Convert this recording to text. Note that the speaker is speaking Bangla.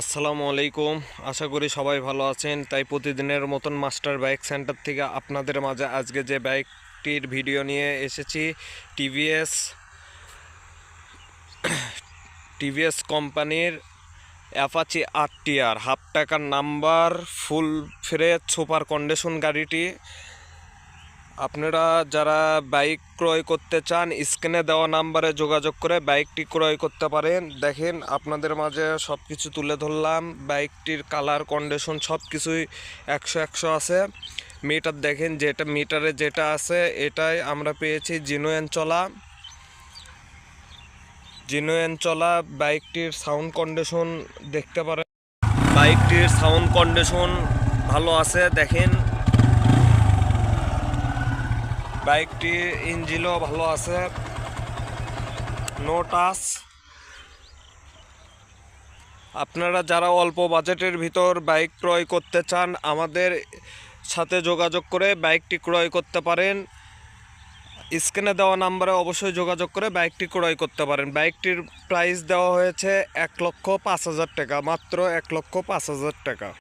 আসসালামু আলাইকুম। আশা করি সবাই ভালো আছেন। তাই প্রতিদিনের মতন মাস্টার বাইক সেন্টার থেকে আপনাদের মাঝে আজকে যে বাইকটির ভিডিও নিয়ে এসেছি, টিভিএস টিভিএস কোম্পানির অ্যাপাচি আর হাফ টাকার number, full fresh super condition গাড়িটি। আপনারা যারা বাইক ক্রয় করতে চান, স্ক্রিনে দেওয়া নাম্বারে যোগাযোগ করে বাইকটি ক্রয় করতে পারেন। দেখেন, আপনাদের মাঝে সব কিছু তুলে ধরলাম। বাইকটির কালার, কন্ডিশন সব কিছুই একশো একশো আছে। মিটার দেখেন, যেটা মিটারে যেটা আছে, এটাই আমরা পেয়েছি জিনুয়েন চলা। জিনুয়েন চলা, বাইকটির সাউন্ড কন্ডিশন দেখতে পারেন। বাইকটির সাউন্ড কন্ডিশন ভালো আছে, দেখেন। বাইকটির ইঞ্জিনও ভালো আছে। নো টাচ আপনারা যারা অল্প বাজেটের ভিতর বাইক ক্রয় করতে চান, আমাদের সাথে যোগাযোগ করে বাইকটি ক্রয় করতে পারেন। স্ক্রিনে দেওয়া নাম্বারে অবশ্যই যোগাযোগ করে বাইকটি ক্রয় করতে পারেন। বাইকটির প্রাইস দেওয়া হয়েছে এক লক্ষ পাঁচ হাজার টাকা, মাত্র এক লক্ষ পাঁচ হাজার টাকা।